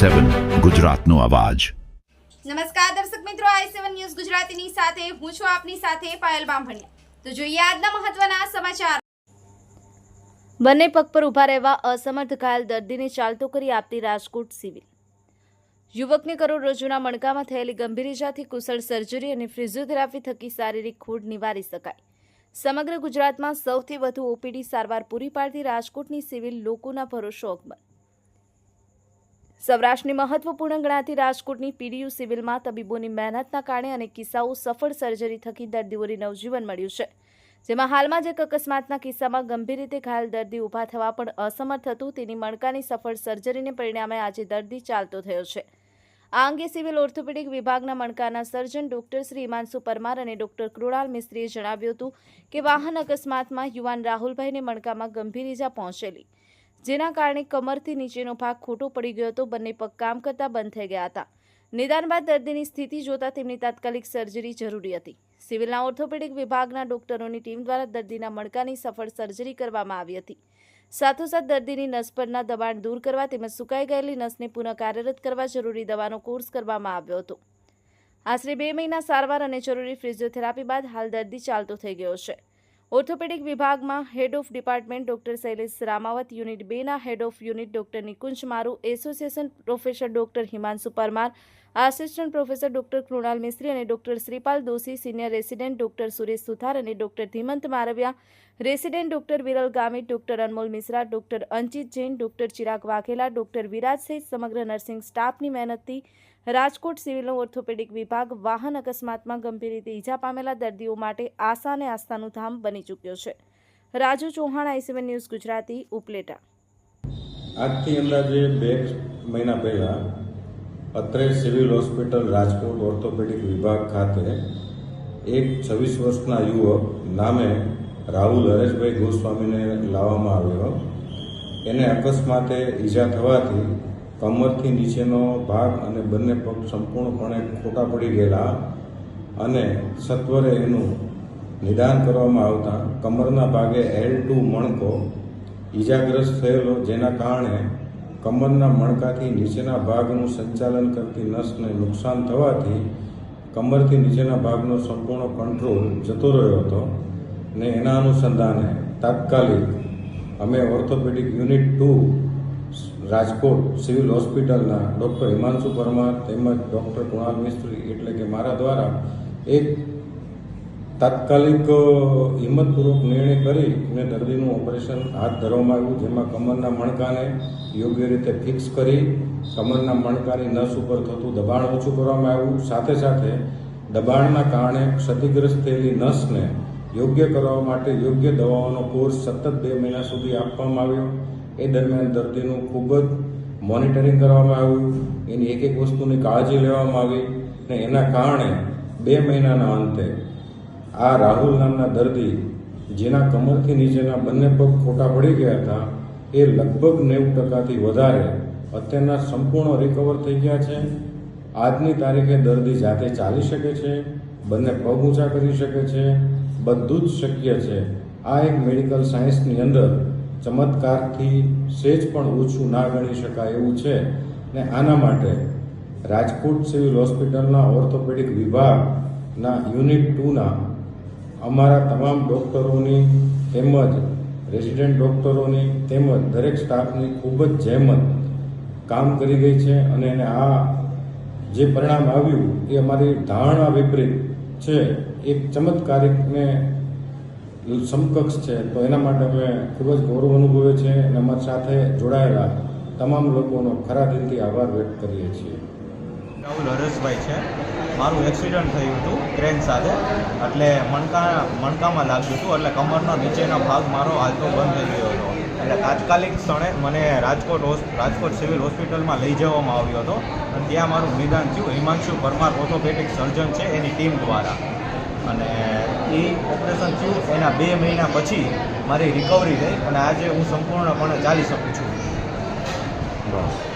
સેવન ગુજરાતનો અવાજ. નમસ્કાર દર્શક મિત્રો આઈ સેવન ન્યૂઝ ગુજરાતીની સાથે હું છું આપની સાથે પાયલ બામભણિયા. તો જોઈએ આજના મહત્વના સમાચાર. બંને પગ પર ઊભા રહેવા અસમર્થ ઘાયલ દર્દીને ચાલતો કરી આપતી રાજકોટ સિવિલ. યુવકને કરોડરજ્જુના મણકામાં થયેલી ગંભીર ઇજાથી કુશળ સર્જરી અને ફિઝિયોથેરાપી થકી શારીરિક ખોડ નિવારી શકાય. સમગ્ર ગુજરાતમાં સૌથી વધુ ઓપીડી સારવાર પૂરી પાડતી રાજકોટની સિવિલ લોકોના ભરોસો અકબર. સૌરાષ્ટ્રની મહત્વપૂર્ણ ગણાતી રાજકોટની પીડીયુ સિવિલમાં તબીબોની મહેનતના કારણે અનેક કિસ્સાઓ સફળ સર્જરી થકી દર્દીઓને નવજીવન મળ્યું છે. જેમાં હાલમાં જ એક અકસ્માતના કિસ્સામાં ગંભીર રીતે ઘાયલ દર્દી ઊભા થવા પણ અસમર્થ હતું. તેની મણકાની સફળ સર્જરીને પરિણામે આજે દર્દી ચાલતો થયો છે. આ અંગે સિવિલ ઓર્થોપેડિક વિભાગના મણકાના સર્જન ડોક્ટર શ્રી હિમાંશુ પરમાર અને ડોક્ટર કૃણાલ મિસ્ત્રીએ જણાવ્યું હતું કે વાહન અકસ્માતમાં યુવાન રાહુલભાઈને મણકામાં ગંભીર ઈજા પહોંચેલી. જેના કારણે કમરથી નીચેનો ભાગ ખોટો પડી ગયો હતો. બંને પગ કામ કરતા બંધ થઈ ગયા હતા. નિદાન બાદ દર્દીની સ્થિતિ જોતા તેમની તાત્કાલિક સર્જરી જરૂરી હતી. સિવિલના ઓર્થોપેડિક વિભાગના ડોક્ટરોની ટીમ દ્વારા દર્દીના મણકાની સફળ સર્જરી કરવામાં આવી હતી. સાથોસાથ દર્દીની નસ પરના દબાણ દૂર કરવા તેમજ સુકાઈ ગયેલી નસને પુનઃ કાર્યરત કરવા જરૂરી દવાનો કોર્સ કરવામાં આવ્યો હતો. આશરે બે મહિના સારવાર અને જરૂરી ફિઝિયોથેરાપી બાદ હાલ દર્દી ચાલતો થઈ ગયો છે. ઓર્થોપેડિક વિભાગમાં head of department doctor Shailesh Ramavat, unit બેના head of unit doctor Nikunj Maru, association professor doctor Himanshu Parmar assistant professor doctor Krunal Mistry અને doctor Shripal Doshi, senior resident doctor Suresh Suthar અને doctor Dhimant Marviya, resident doctor Viral Gamit, doctor Anmol Mishra, doctor Anchit Jain, doctor Chirag Vaghela, doctor Viraj સહિત સમગ્ર nursing સ્ટાફની મહેનતથી Rajkot સિવિલનો orthopaedic વિભાગ વાહન અકસ્માતમાં ગંભીર રીતે ઈજા પામેલા દર્દીઓ માટે આશા અને આસ્થાનું ધામ બની ચૂક્યો છે. Raju Chauhan I C one news Gujarati, Upleta. આજથી અંદાજે બે મહિના પહેલાં અત્રે સિવિલ હોસ્પિટલ રાજકોટ ઓર્થોપેડિક વિભાગ ખાતે એક છવ્વીસ વર્ષના યુવક નામે રાહુલ હરેશભાઈ ગોસ્વામીને લાવવામાં આવ્યો. એને અકસ્માતે ઈજા થવાથી કમરથી નીચેનો ભાગ અને બંને પગ સંપૂર્ણપણે ખોટા પડી ગયેલા અને સત્વરે એનું નિદાન કરવામાં આવતા કમરના ભાગે એલ ટુ મણકો ઈજાગ્રસ્ત થયેલો, જેના કારણે કમરના મણકાથી નીચેના ભાગનું સંચાલન કરતી નસને નુકસાન થવાથી કમરથી નીચેના ભાગનો સંપૂર્ણ કંટ્રોલ જતો રહ્યો હતો ને એના અનુસંધાને તાત્કાલિક અમે orthopaedic unit two Rajkot civil હોસ્પિટલના ડૉક્ટર હિમાંશુ પરમાર તેમજ ડૉક્ટર કુણાલ મિસ્ત્રી એટલે કે મારા દ્વારા એક તાત્કાલિક હિંમતપૂર્વક નિર્ણય કરી અને દર્દીનું ઓપરેશન હાથ ધરવામાં આવ્યું, જેમાં કમરના મણકાને યોગ્ય રીતે ફિક્સ કરી, કમરના મણકાની નસ ઉપર થતું દબાણ ઓછું કરવામાં આવ્યું. સાથે સાથે દબાણના કારણે ક્ષતિગ્રસ્ત થયેલી નસને યોગ્ય કરવા માટે યોગ્ય દવાઓનો કોર્સ સતત બે મહિના સુધી આપવામાં આવ્યો. એ દરમિયાન દર્દીનું ખૂબ જ મોનિટરિંગ કરવામાં આવ્યું. એની એક એક વસ્તુની કાળજી લેવામાં આવી ને એના કારણે બે મહિનાના અંતે આ રાહુલ નામના દર્દી, જેના કમરથી નીચેના બંને પગ ખોટા પડી ગયા હતા, એ લગભગ નેવું ટકાથી વધારે અત્યારના સંપૂર્ણ રિકવર થઈ ગયા છે. આજની તારીખે દર્દી જાતે ચાલી શકે છે, બંને પગ ઊંચા કરી શકે છે, બધું જ શક્ય છે. આ એક મેડિકલ સાયન્સની અંદર ચમત્કારથી સેજ પણ ઓછું ના ગણી શકાય એવું છે. ને આના માટે રાજકોટ સિવિલ હોસ્પિટલના ઓર્થોપેડિક વિભાગના યુનિટ ટુના અમારા તમામ ડૉક્ટરોની તેમજ રેસિડેન્ટ ડૉક્ટરોની તેમજ દરેક સ્ટાફની ખૂબ જ જહેમત કામ કરી ગઈ છે અને એને આ જે પરિણામ આવ્યું એ અમારી ધારણા વિપરીત છે. એક ચમત્કારિકને સમકક્ષ છે. તો એના માટે અમે ખૂબ જ ગૌરવ અનુભવે છે અને અમારી સાથે જોડાયેલા તમામ લોકોનો ખરા દિલથી આભાર વ્યક્ત કરીએ છીએ. રાહુલ હરેશભાઈ છે. મારું એક્સિડન્ટ થયું હતું ક્રેન સાથે. એટલે મણકા, મણકામાં લાગ્યું હતું. એટલે કમરનો નીચેનો ભાગ મારો હાલતો બંધ થઈ ગયો હતો. એટલે તાત્કાલિક ક્ષણે મને રાજકોટ રાજકોટ સિવિલ હોસ્પિટલમાં લઈ જવામાં આવ્યો હતો. અને ત્યાં મારું નિદાન થયું. હિમાંશુ પરમાર ઓર્થોપેડિક સર્જન છે એની ટીમ દ્વારા. અને એ ઓપરેશન થયું. એના બે મહિના પછી મારી રિકવરી થઈ. અને આજે હું સંપૂર્ણપણે ચાલી શકું છું.